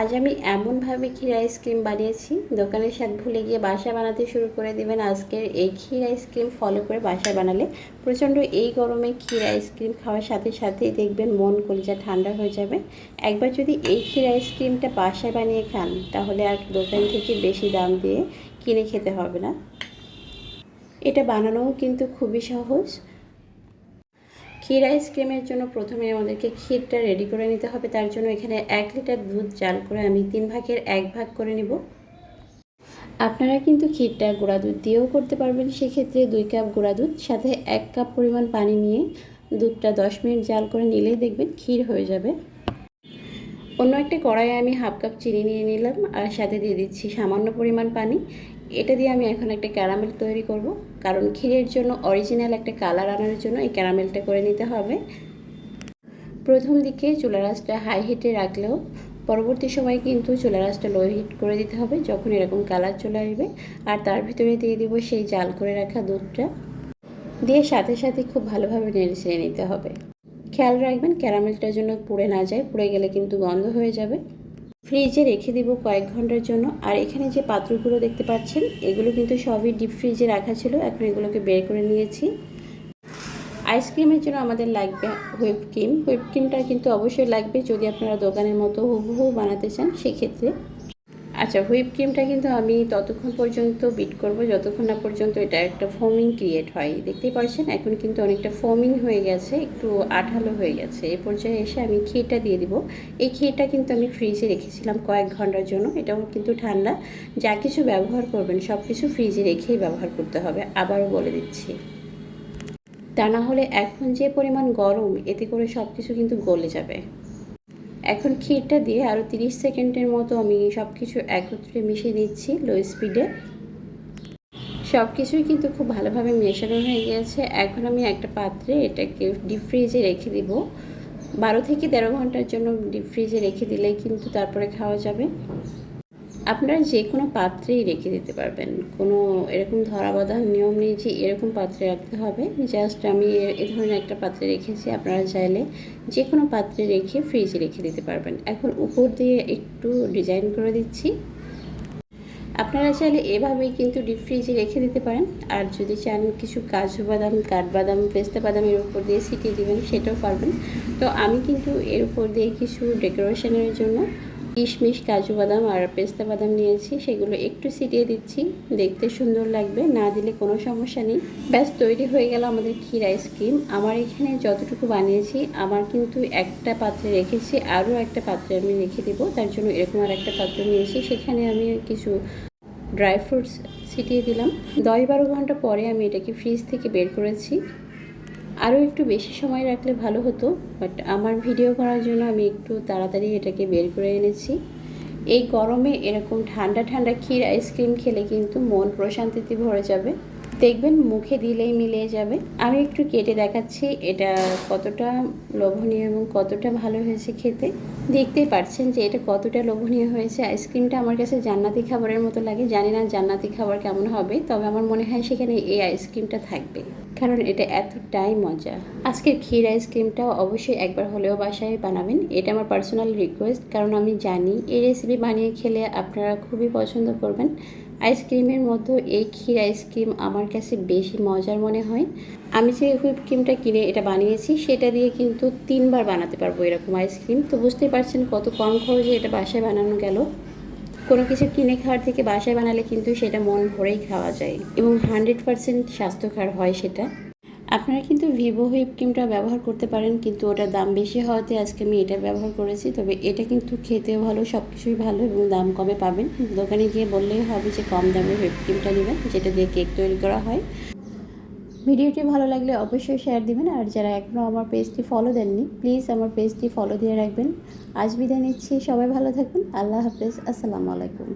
আজ আমি এমনভাবে ক্ষীর আইসক্রিম বানিয়েছি, দোকানের স্বাদ ভুলে গিয়ে বাসা বানাতে শুরু করে দেবেন আজকের এই ক্ষীর আইসক্রিম। ফলো করে বাসা বানালে প্রচণ্ড এই গরমে ক্ষীর আইসক্রিম খাওয়ার সাথে সাথেই দেখবেন মন কলিজা ঠান্ডা হয়ে যাবে। একবার যদি এই ক্ষীর আইসক্রিমটা বাসায় বানিয়ে খান, তাহলে আর দোকান থেকে বেশি দাম দিয়ে কিনে খেতে হবে না। এটা বানানোও কিন্তু খুবই সহজ। ক্ষীর আইসক্রিমের জন্য প্রথমে আমাদেরকে ক্ষীরটা রেডি করে নিতে হবে। তার জন্য এখানে এক লিটার দুধ জাল করে আমি তিন ভাগের এক ভাগ করে নেব। আপনারা কিন্তু ক্ষীরটা গুঁড়া দুধ দিয়েও করতে পারবেন। সেক্ষেত্রে দুই কাপ গুঁড়া দুধ, সাথে এক কাপ পরিমাণ পানি নিয়ে দুধটা দশ মিনিট জাল করে নিলেই দেখবেন ক্ষীর হয়ে যাবে। অন্য একটা কড়াইয়ে আমি হাফ কাপ চিনি নিয়ে নিলাম, আর সাথে দিয়ে দিচ্ছি সামান্য পরিমাণ পানি। এটা দিয়ে আমি এখন একটা ক্যারামেল তৈরি করব। কারণ ক্ষীরের জন্য অরিজিনাল একটা কালার আনার জন্য এই ক্যারামেলটা করে নিতে হবে। প্রথম দিকে চুলা রাসটা হাই হিটে রাখলেও পরবর্তী সময় কিন্তু চুলা রাসটা লো হিট করে দিতে হবে যখন এরকম কালার চলে আসবে। আর তার ভিতরে দিয়ে দিব সেই জাল করে রাখা দুধটা। দিয়ে সাথে সাথে খুব ভালোভাবে নেড়ে নিতে হবে। খেয়াল রাখবেন ক্যারামেলটার জন্য পুড়ে না যায়, পুড়ে গেলে কিন্তু গন্ধ হয়ে যাবে। ফ্রিজে রেখে দিব কয়েক ঘণ্টার জন্য। আর এখানে যে পাত্রগুলো দেখতে পাচ্ছেন, এগুলো কিন্তু সবই ডিপ ফ্রিজে রাখা ছিল। এখন এগুলোকে বের করে নিয়েছি। আইসক্রিমের জন্য আমাদের লাগবে হুইপ ক্রিম হুইপ ক্রিমটা কিন্তু অবশ্যই লাগবে। যদি আপনারা দোকানের মতো হুবহু বানাতে চান, সেক্ষেত্রে আচ্ছা হুইপ ক্রিমটা কিন্তু আমি ততক্ষণ পর্যন্ত বিট করব, যতক্ষণ না পর্যন্ত এটা একটা ফোমিং ক্রিয়েট হয়। দেখতেই পাচ্ছেন, এখন কিন্তু অনেকটা ফোমিং হয়ে গেছে, একটু আঠালো হয়ে গেছে। এ পর্যায়ে এসে আমি ক্ষীরটা দিয়ে দিব। এই ক্ষীরটা কিন্তু আমি ফ্রিজে রেখেছিলাম কয়েক ঘণ্টার জন্য। এটাও কিন্তু ঠান্ডা। যা কিছু ব্যবহার করবেন, সব কিছু ফ্রিজে রেখেই ব্যবহার করতে হবে। আবারও বলে দিচ্ছি। তা না হলে এখন যে পরিমাণ গরম, এতে করে সব কিছু কিন্তু গলে যাবে। এখন ক্ষীরটা দিয়ে আরও 30 সেকেন্ডের মতো আমি সব কিছু একত্রে মিশিয়ে দিচ্ছি লো স্পিডে সব কিছুই কিন্তু খুব ভালোভাবে মেশানো হয়ে গিয়েছে এখন আমি একটা পাত্রে এটাকে ডিপ ফ্রিজে রেখে দিব। বারো থেকে তেরো ঘণ্টার জন্য ডিপ ফ্রিজে রেখে দিলে কিন্তু তারপরে খাওয়া যাবে। আপনারা যে কোনো পাত্রেই রেখে দিতে পারবেন। কোনো এরকম ধরা বাঁধার নিয়ম নেই যে এরকম পাত্রে রাখতে হবে। জাস্ট আমি এ ধরনের একটা পাত্রে রেখেছি, আপনারা চাইলে যে কোনো পাত্রে রেখে ফ্রিজে রেখে দিতে পারবেন। এখন উপর দিয়ে একটু ডিজাইন করে দিচ্ছি। আপনারা চাইলে এভাবেই কিন্তু ডিপ ফ্রিজে রেখে দিতে পারেন। আর যদি চান কিছু কাজু বাদাম কাঠবাদাম পেস্তা বাদাম এর উপর দিয়ে ছিটিয়ে দেবেন, সেটাও পারবেন। তো আমি কিন্তু এর উপর দিয়ে কিছু ডেকোরেশনের জন্য কিশমিশ, কাজু বাদাম আর পেস্তা বাদাম নিয়েছি। সেগুলো একটু ছিটিয়ে দিচ্ছি। দেখতে সুন্দর লাগবে। না দিলে কোনো সমস্যা নেই। ব্যাস, তৈরি হয়ে গেল আমাদের ক্ষীর আইসক্রিম আমার এখানে যতটুকু বানিয়েছি, আমার কিন্তু একটা পাত্রে রেখেছি। আরও একটা পাত্রে আমি রেখে দেবো। তার জন্য এরকম আর একটা পাত্র নিয়েছি। সেখানে আমি কিছু ড্রাই ফ্রুটস ছিটিয়ে দিলাম। দশ বারো ঘণ্টা পরে আমি এটাকে ফ্রিজ থেকে বের করেছি। আরও একটু বেশি সময় রাখলে ভালো হতো বাট আমার ভিডিও করার জন্য আমি একটু তাড়াতাড়ি এটাকে বের করে এনেছি। এই গরমে এরকম ঠান্ডা ঠান্ডা ক্ষীর আইসক্রিম খেলে কিন্তু মন প্রশান্তিতে ভরে যাবে। দেখবেন মুখে দিলেই মিলিয়ে যাবে। আমি একটু কেটে দেখাচ্ছি এটা কতটা লোভনীয় এবং কতটা ভালো হয়েছে খেতে। দেখতেই পারছেন যে এটা কতটা লোভনীয় হয়েছে। আইসক্রিমটা আমার কাছে জান্নাতি খাবারের মতো লাগে। জানি না জান্নাতি খাবার কেমন হবে, তবে আমার মনে হয় সেখানে এই আইসক্রিমটা থাকবে। কারণ এটা এতটাই মজা। আজকের ক্ষীর আইসক্রিমটাও অবশ্যই একবার হলেও বাসায় বানাবেন। এটা আমার পার্সোনাল রিকোয়েস্ট কারণ আমি জানি এই রেসিপি বানিয়ে খেলে আপনারা খুবই পছন্দ করবেন। আইসক্রিমের মধ্যে এই ক্ষীর আইসক্রিম আমার কাছে বেশি মজার মনে হয়। আমি যে হুইপ ক্রিমটা কিনে এটা বানিয়েছি, সেটা দিয়ে কিন্তু তিনবার বানাতে পারব এরকম আইসক্রিম। তো বুঝতেই পারছেন কত কম খরচে এটা বাসায় বানানো গেল। কোনো কিছু কিনে খাওয়ার থেকে বাসায় বানালে কিন্তু সেটা মন ভরেই খাওয়া যায় এবং হান্ড্রেড পারসেন্ট স্বাস্থ্যকর হয় সেটা। আপনারা কিন্তু ভিভো হুইপ ক্রিমটা ব্যবহার করতে পারেন, কিন্তু ওটার দাম বেশি হওয়াতে আজকে আমি এটা ব্যবহার করেছি। তবে এটা কিন্তু খেতেও ভালো সব কিছুই ভালো এবং দাম কমে পাবেন। দোকানে গিয়ে বললেই হবে যে কম দামের হুইপ ক্রিমটা নেবেন, যেটা দিয়ে কেক তৈরি করা হয়। ভিডিওটি ভালো লাগলে অবশ্যই শেয়ার দিবেন। আর যারা এখনও আমার পেজটি ফলো দেননি প্লিজ আমার পেজটি ফলো দিয়ে রাখবেন। আজ বিদায় নিচ্ছি, সবাই ভালো থাকুন আল্লাহ হাফেজ, আসসালামু আলাইকুম।